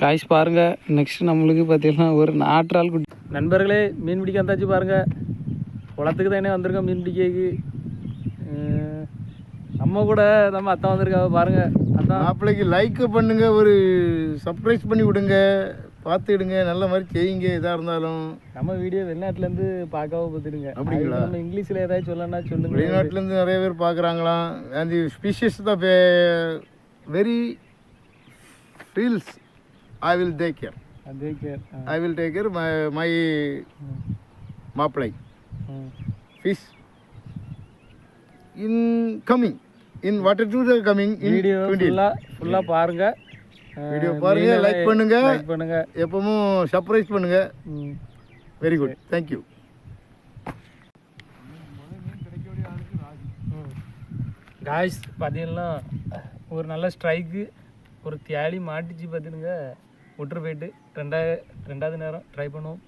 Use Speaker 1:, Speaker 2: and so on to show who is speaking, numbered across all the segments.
Speaker 1: Guys பாருங்க next நம்மளுக்கு பார்த்தீங்கன்னா ஒரு நாற்றால் குட்டி. நண்பர்களே மீன் பிடிக்க வந்தாச்சு பாருங்க. குளத்துக்கு தானே வந்திருக்கோம் மீன் பிடிக்கிறதுக்கு அஹ் நம்ம கூட நம்ம அத்தான் வந்திருக்காங்க பாருங்க. அத்தான்
Speaker 2: மாப்பிள்ளைக்கு லைக் பண்ணுங்க ஒரு சர்ப்ரைஸ் பண்ணி விடுங்க. பார்த்துடுங்க நல்ல மாதிரி செய்யுங்க எதாக இருந்தாலும்.
Speaker 1: நம்ம வீடியோ வெளிநாட்டுலேருந்து பார்க்காம பார்த்துடுங்க.
Speaker 2: அப்படிங்களா?
Speaker 1: நம்ம இங்கிலீஷில் ஏதாச்சும் சொல்லணும்னா சொல்லுங்க.
Speaker 2: வெளிநாட்டிலேருந்து நிறைய பேர் பார்க்குறாங்களாம் அந்த ஸ்பீஷஸ் தான் very feels I will
Speaker 1: take care
Speaker 2: I will take care my my மாப்பிளை fish in coming in what to coming
Speaker 1: video ஃபுல்லாக ஃபுல்லாக பாருங்க.
Speaker 2: வீடியோ பாருங்க லைக் பண்ணுங்க.
Speaker 1: லைக் பண்ணுங்க.
Speaker 2: எப்பவும் சர்ப்ரைஸ் பண்ணுங்க. வெரி குட் தேங்க்யூ
Speaker 1: காய்ஸ் பார்த்தீங்கன்னா ஒரு நல்ல ஸ்ட்ரைக்கு ஒரு தியாலி மாட்டிச்சு பார்த்துடுங்க விட்டுரு போயிட்டு ரெண்டாவது ரெண்டாவது நேரம் ட்ரை பண்ணுவோம்.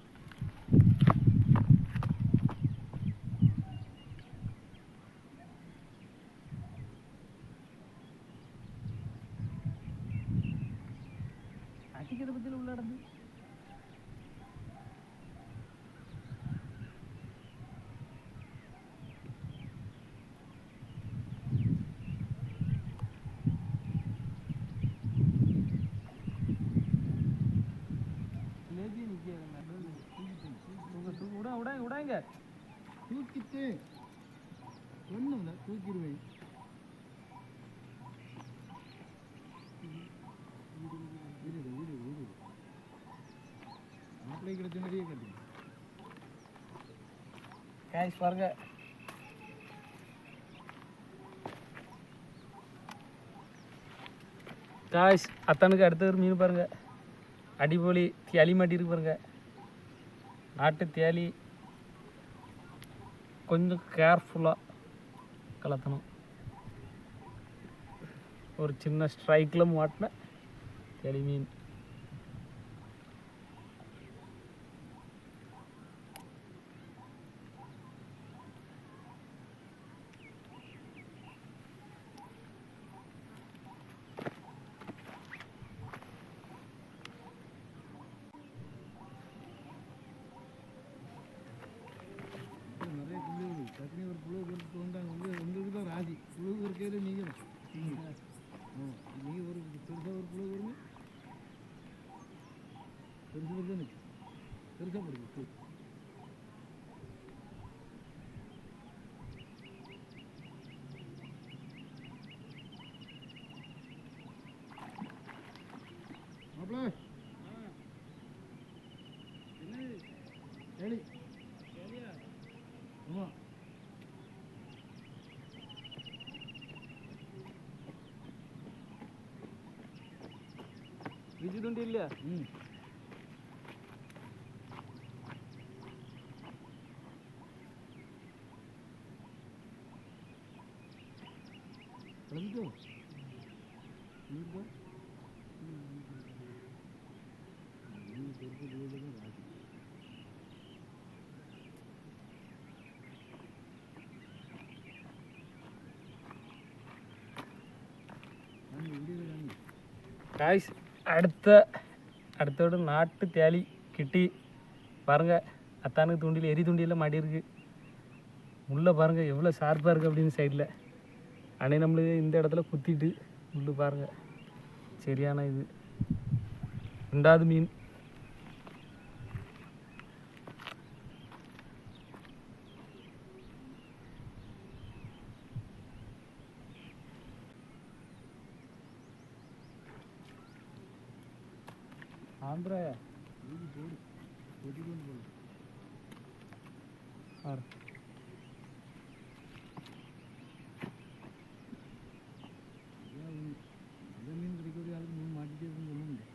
Speaker 1: விடாங்க விடாங்க
Speaker 2: தூக்கிட்டு ஒன்றும் தூக்கிடுவேன். மாப்பிள்ளை கிடைச்ச மாதிரியே கட்டி
Speaker 1: கேஷ் பாருங்க. காய்ஸ் அத்தனுக்கு அடுத்த ஒரு மீன் பாருங்க. அடிபொலி தியாலி மாட்டி இருக்கு பாருங்க. நாட்டு தியாலி. கொஞ்சம் கேர்ஃபுல்லாக கலத்தணும் ஒரு சின்ன ஸ்ட்ரைக்கில் மாட்டின
Speaker 2: எளிமீன் ಹೇಳಿ. ಹ್ಞೂ
Speaker 1: വിജിതുണ്ട് ഇല്ല ോ காய்ஸ் அடுத்த அடுத்தோட நாட்டு தேலி கிட்டி பாருங்கள் அத்தானுக்கு தூண்டில் எரி தூண்டியில் மாடி இருக்கு உள்ளே பாருங்கள் எவ்வளோ ஷார்ப்பாக இருக்குது அப்படின்னு சைடில் அன்னை நம்மளுக்கு இந்த இடத்துல குத்திட்டு உள்ளு பாருங்கள் சரியான இது ரெண்டாவது மீன்
Speaker 2: ಆಂಧ್ರಯ ಹಾಂ ಮಾಡಿದ್ದೇವೆ ಮುಂದೆ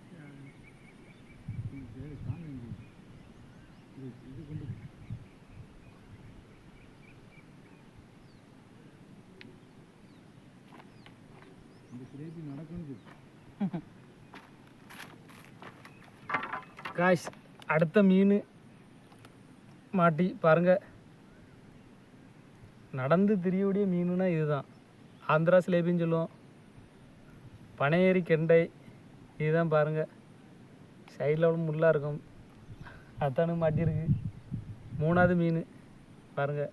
Speaker 2: ಇದು ಕೊಂಡು
Speaker 1: காய்ஸ் அடுத்த மீன் மாட்டி பாருங்க. நடந்து திரியக்கூடிய மீனுனா இதுதான். ஆந்திரா சிலேபின்னு சொல்லுவோம். பனையேரி கெண்டை இதுதான் பாருங்க. சைடில் அவ்வளோ முள்ளாக இருக்கும். அத்தானு மாட்டியிருக்கு. மூணாவது மீன் பாருங்கள்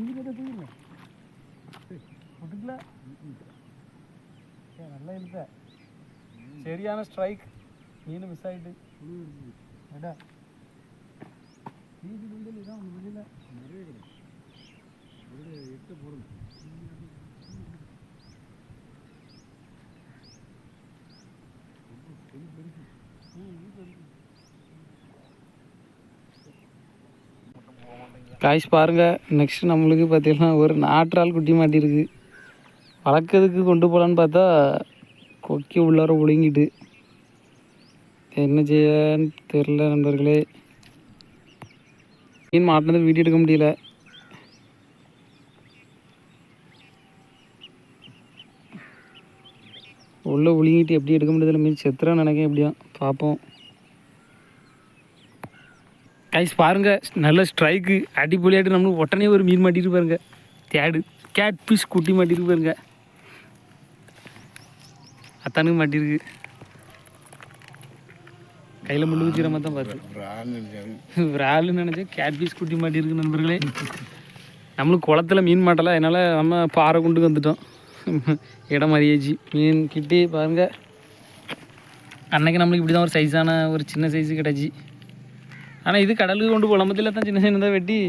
Speaker 1: தூக்கி போட்டு தூக்கிடுங்க விட்டுக்கல ஏ நல்லா இழுத்த சரியான ஸ்ட்ரைக் மீன் மிஸ் ஆகிட்டு
Speaker 2: புழு இருக்குது
Speaker 1: விடா மீதி வந்து இதான் ஒன்று காய்ஸ் பாருங்க. நெக்ஸ்ட் நம்மளுக்கு பார்த்தீங்கன்னா ஒரு நாற்றால் குட்டி மாட்டியிருக்கு வளர்க்கறதுக்கு கொண்டு போகலான்னு பார்த்தா கொக்கி உள்ளார ஒழுங்கிட்டு. என்ன செய்யன்னு தெரில நண்பர்களே. மீன் மாட்டினது வீடியோ எடுக்க முடியல. உள்ளே ஒழுங்கிட்டு எப்படி எடுக்க முடியாதுல மீன் செத்துறான்னு நினைக்கிறேன் எப்படியும். பார்ப்போம். கைஸ் பாருங்க நல்ல ஸ்ட்ரைக்கு அடிப்பொலியாட்டு நம்மளுக்கு உடனே ஒரு மீன் மாட்டிட்டு பாருங்க. தேடு கேட் ஃபிஷ் குட்டி மாட்டிட்டு பாருங்க. அத்தானுக்கு மாட்டிருக்கு. கையில் முள்ளு குச்சிக்கிற மாதிரி தான் பார்த்து. விராலுன்னு நினச்சேன். கேட் ஃபிஷ் குட்டி மாட்டிருக்கு நண்பர்களே. நம்மளுக்கு குளத்துல மீன் மாட்டல அதனால் நம்ம பாறை கொண்டு வந்துட்டோம். இடம் அறியாச்சு மீன் கிட்டே பாருங்க. அன்னைக்கு நம்மளுக்கு இப்படி தான் ஒரு சைஸான ஒரு சின்ன சைஸு கிடச்சி. ஆனால் இது கடலுக்கு கொண்டு போகலாம் பற்றில தான் சின்ன சின்னதாக வெட்டி